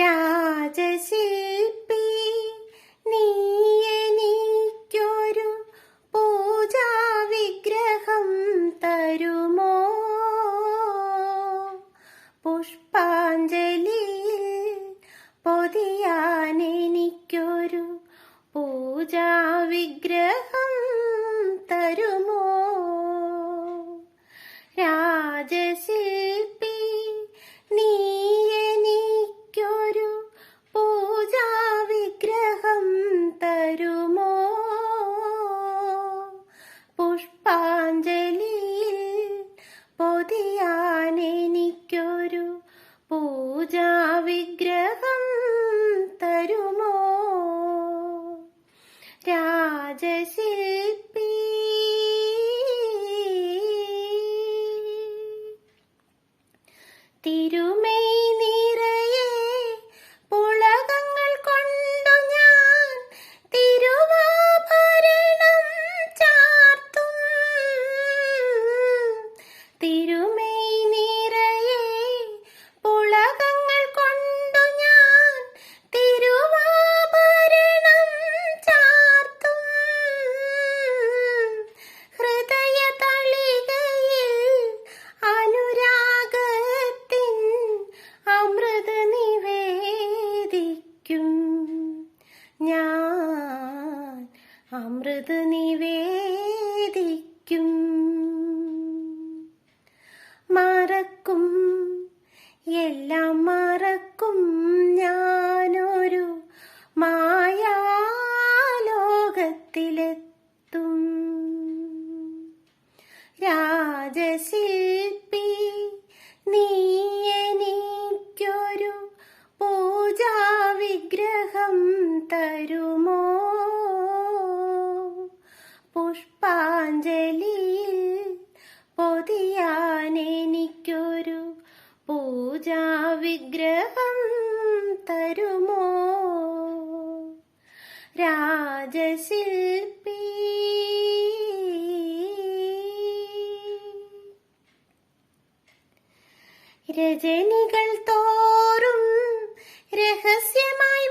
രാജശില്പി നീ പൂജാവിഗ്രഹം പൂജാ തരുമോ? പുഷ്പാഞ്ജലിയിൽ പൊതിയാനെനിക്കൊരു പൂജാവിഗ്രഹം പൂജാ വിഗ്രഹം തരുമോ? രാജശില്പി രാജശില്പി തിരുമൈ ഞാൻ അമൃത് നിവേദിക്കും. മറക്കും എല്ലാം മറക്കും. ഞാനൊരു മായാലോകത്തിലെത്തും. രാജശില്പി തരുമോ? പുഷ്പാഞ്ജലിയിൽ പൊതിയാനെനിക്കൊരു പൂജാവിഗ്രഹം പൂജാ വിഗ്രഹം തരുമോ? രാജശില്പി രജനികൾ തോറും രഹസ്യമായി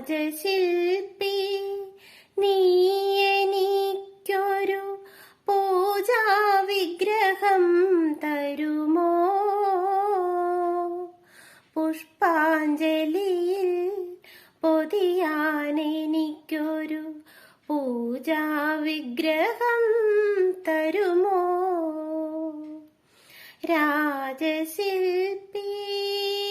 രാജശില്പി നീ പൂജാവിഗ്രഹം പൂജാ തരുമോ? പുഷ്പാഞ്ജലിയിൽ പൊതിയാൻ പൂജാവിഗ്രഹം പൂജാ തരുമോ? രാജശില്പി